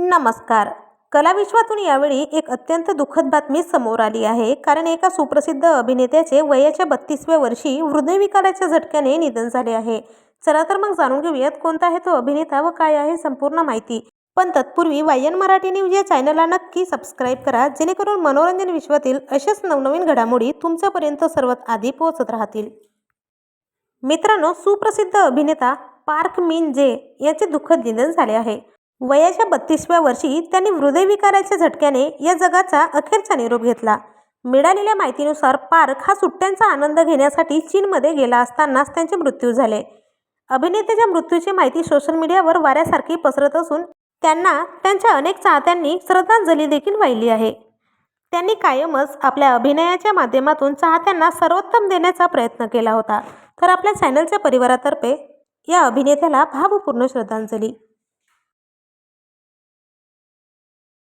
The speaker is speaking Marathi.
नमस्कार. कलाविश्वातून यावेळी एक अत्यंत दुःखद बातमी समोर आली आहे. कारण एका सुप्रसिद्ध अभिनेत्याचे वयाच्या बत्तीसव्या वर्षी हृदयविकाराच्या झटक्याने निधन झाले आहे. चला तर मग जाणून घेऊयात कोणता आहे तो अभिनेता व काय आहे संपूर्ण माहिती. पण तत्पूर्वी वायन मराठी न्यूज या चॅनलला नक्की सबस्क्राईब करा जेणेकरून मनोरंजन विश्वातील अशाच नवनवीन घडामोडी तुमच्यापर्यंत सर्वात आधी पोहोचत राहतील. मित्रांनो सुप्रसिद्ध अभिनेता पार्क मिन जे यांचे दुःखद निधन झाले आहे. वयाच्या बत्तीसव्या वर्षी त्यांनी हृदयविकाराच्या झटक्याने या जगाचा अखेरचा निरोप घेतला. मिळालेल्या माहितीनुसार पार्क हा सुट्ट्यांचा आनंद घेण्यासाठी चीनमध्ये गेला असतानाच त्यांचे मृत्यू झाले. अभिनेत्याच्या मृत्यूची माहिती सोशल मीडियावर वाऱ्यासारखी पसरत असून त्यांना त्यांच्या अनेक चाहत्यांनी श्रद्धांजली देखील वाहिली आहे. त्यांनी कायमच आपल्या अभिनयाच्या माध्यमातून चाहत्यांना सर्वोत्तम देण्याचा प्रयत्न केला होता. तर आपल्या चॅनलच्या परिवारातर्फे या अभिनेत्याला भावपूर्ण श्रद्धांजली.